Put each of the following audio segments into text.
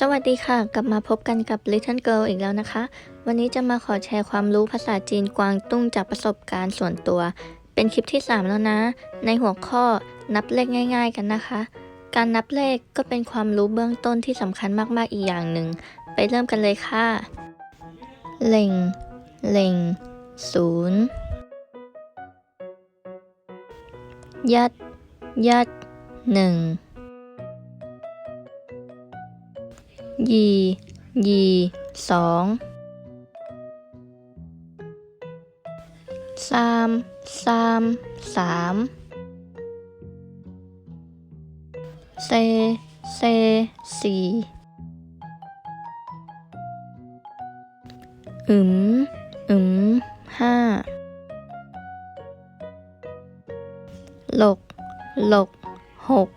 สวัสดีค่ะ กลับมาพบกันกับ Little Girl อีกแล้วนะคะ วันนี้จะมาขอแชร์ความรู้ภาษาจีนกวางตุ้งจากประสบการณ์ส่วนตัว เป็นคลิปที่ 3 แล้วนะ ในหัวข้อนับเลขง่าย ๆ กันนะคะ การนับเลขก็เป็นความรู้เบื้องต้นที่สำคัญมากๆอีกอย่างหนึ่ง ไปเริ่มกันเลยค่ะเล่งเล่งศูนย์ยัดยัดหนึ่ง ยียีสองสามสามสามเซเซสี่อึมอึมห้าหลกหลกหก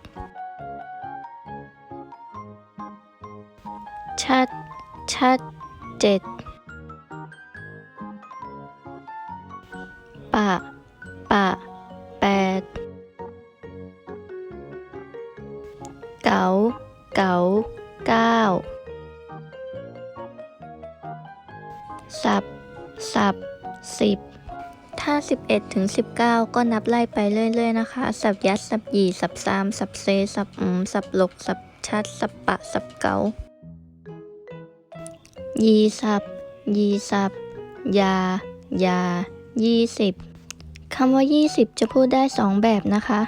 ชัด ชัดเจ็ดปะ ปะแปดเก๋า เก๋าเก้าสับ สับสิบถ้า 11 ถึง 19 ก็นับไล่ไปเรื่อย ๆ นะคะ สับยัด สับหยี สับสาม สับเซ สับอืม สับหลก สับชัด สับปะ สับเก๋า ยีสับ ยีสับ ยา ยา ยี่สิบคำว่ายี่สิบจะพูดได้สองแบบนะคะ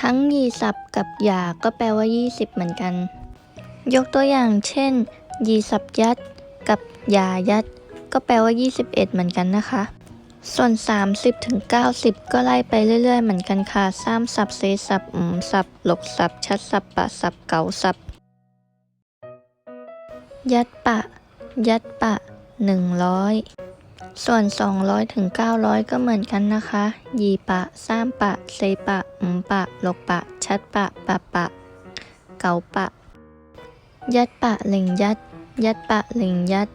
ทั้งยีสับกับยาก็แปลว่ายี่สิบเหมือนกัน ยกตัวอย่างเช่น ยีสับยัด กับยายัด ก็แปลว่า21เหมือนกันนะคะ ส่วน 30ถึง90 ก็ไล่ไปเรื่อย ๆ เหมือนกันค่ะซ้ำสับเซสับอืมสับหลกสับชัดสับปะสับเก๋าสับยัดปะ ยัดปะ 100 ส่วน 200ถึง900 ก็เหมือนกันนะคะ ยีปะซ้ำปะ เซปะอืมปะหลกปะ ชัดปะ ปะปะ เกาปะ ยัดปะเล่งยัดยัดปะเล่งยัด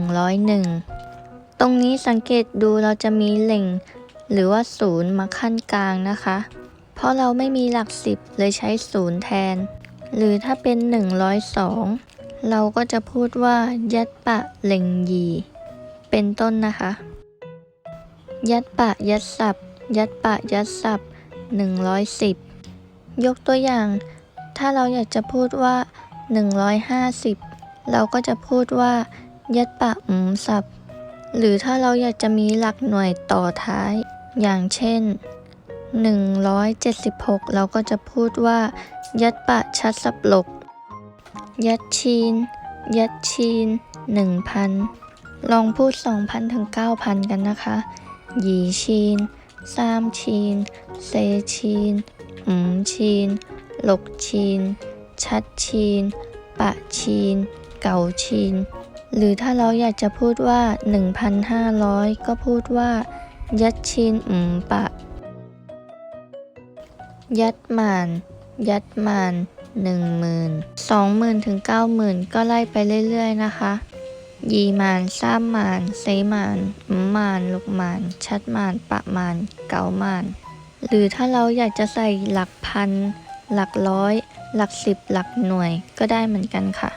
101 ตรงนี้สังเกตดูเราจะมีเล่ง หรือว่าศูนย์มาขั้นกลางนะคะ เพราะเราไม่มีหลักสิบเลยใช้ศูนย์แทน หรือถ้าเป็น 102 เราก็จะพูดว่า ยัดปะเล่งยี เป็นต้นนะคะ ยัดปะยัดสับยัดปะยัดสับ110 ยกตัวอย่าง ถ้าเราอยากจะพูดว่า 150 เราก็จะพูดว่า ยัดปะอืมสับหรือถ้าเราอยากจะมีหลักหน่วยต่อท้าย อย่างเช่น 176 เราก็จะพูดว่า ยัดปะชัดสับหลก ยัดชีน ยัดชีน 1,000 ลองพูด 2,000 ถึง 9,000 กันนะคะหยีชีนซามชีน เซชีนอืมชีน หลกชีน ชัดชีน ปะชีน เก่าชีน หรือถ้าเราอยากจะพูดว่า 1,500 ก็พูดว่า ยัดชีนอืมปะ ยัดหมาน ยัดหมาน หนึ่งหมื่นสองหมื่นถึงเก้าหมื่นก็ไล่ไปเรื่อยๆ นะคะยีมานซ้ำมานเซมานมมาน ลูกมาน ชัดมาน ปะมาน เก๋ามาน หรือถ้าเราอยากจะใส่หลักพัน หลักร้อย หลักสิบ หลักหน่วยก็ได้เหมือนกันค่ะ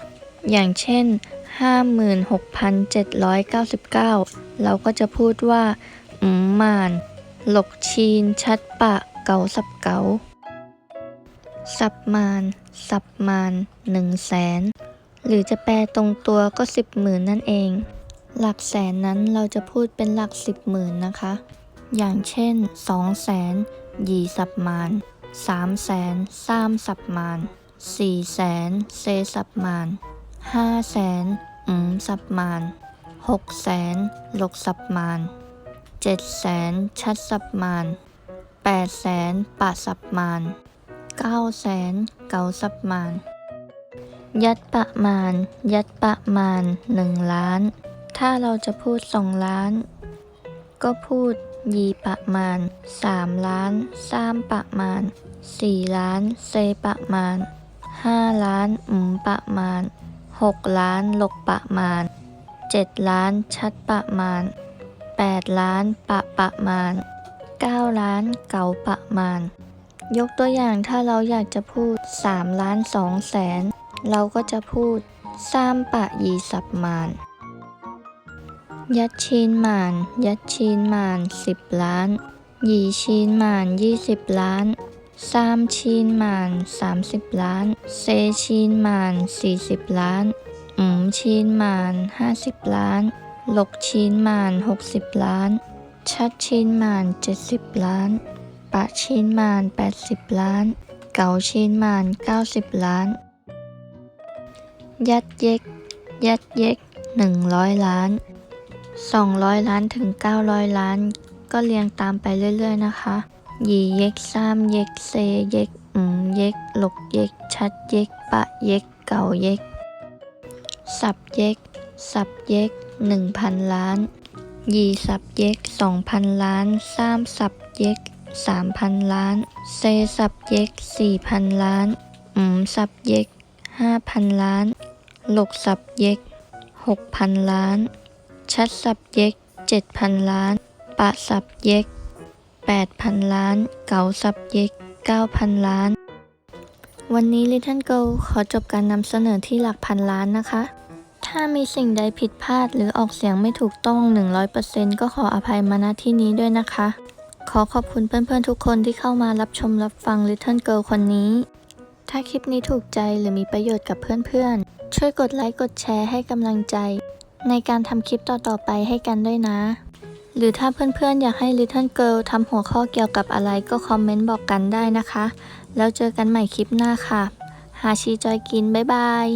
อย่างเช่น 56,799 เราก็จะพูดว่า อืมมาน หลกชีน ชัดปะ เก๋าสับเก๋า สับมาน สับมานหนึ่งแสน หรือจะแปลตรงตัวก็สิบหมื่นนั่นเอง หลักแสนนั้นเราจะพูดเป็นหลักสิบหมื่นนะคะ อย่างเช่นสองแสนยีสับมานสามแสนสามสับมานสี่แสนเซสับมานห้าแสนอืมสับมานหกแสนหลกสับมานเจ็ดแสนชัดสับมานแปดแสนปะสับมาน ก้าแสนเกาสับมาน ยัดประมาณ ยัดประมาณหนึ่งล้าน ถ้าเราจะพูดสองล้าน ก็พูดยีประมาณสามล้านสามประมาณสี่ล้านเซประมาณห้าล้านอืมประมาณหกล้านหลกประมาณเจ็ดล้านชัดประมาณแปดล้านปะประมาณเก้าล้านเก๋าประมาณ ยกตัวอย่างถ้าเราอยากจะพูด3ล้าน2แสนเราก็จะพูดสามปะยีสับมาน ยัดชีนหมาน ยัดชีนหมานสิบล้านยีชีนหมานยี่สิบล้านซามชีนหมานสามสิบล้าน เซชีนหมานสี่สิบล้านอืมชีนหมานห้าสิบล้าน หลกชีนหมานหกสิบล้าน ชัดชีนหมานเจ็ดสิบล้าน ปะชีนมานแปดสิบล้าน เก๋าชีนมานเก้าสิบล้าน ยัดเย็ก ยัดเย็กหนึ่งร้อยล้าน 200 ล้านถึง 900 ล้าน ก็เรียงตามไปเรื่อยๆ นะคะหยีเย็กซ้ำเย็กเซเย็กอืมเย็กหลกเย็ก ชัดเย็ก ปะเย็ก เก่าเย็ก สับเย็ก สับเย็ก 1,000 ล้านหยีสับเย็ก 2,000 ล้านซ้ำสับเย็ก 3,000 ล้าน เซสับเย็ก 4,000 ล้านอืมสับเย็ก 5,000 ล้าน หลกสับเย็ก 6,000 ล้าน ชัดสับเย็ก 7,000 ล้าน ปะสับเย็ก 8,000 ล้าน เก๋าสับเย็ก 9,000 ล้าน วันนี้ Little Girl ขอจบการนำเสนอที่หลักพันล้านนะคะถ้ามีสิ่งใดผิดพลาดหรือออกเสียงไม่ถูกต้อง 100%ก็ขออภัยมาณที่นี้ด้วยนะคะ อขอบคุณเพื่อนๆทุกคนที่เข้ามารับชมรับฟัง Little Girl คนนี้ ถ้าคลิปนี้ถูกใจหรือมีประโยชน์กับเพื่อนๆ ช่วยกดไลค์กดแชร์ให้กำลังใจ ในการทำคลิปต่อๆไปให้กันด้วยนะ หรือถ้าเพื่อนๆ อยากให้ Little Girl ทำหัวข้อเกี่ยวกับอะไรก็คอมเมนต์บอกกันได้นะคะ แล้วเจอกันใหม่คลิปหน้าค่ะหาชีจอยกิน บ๊ายบาย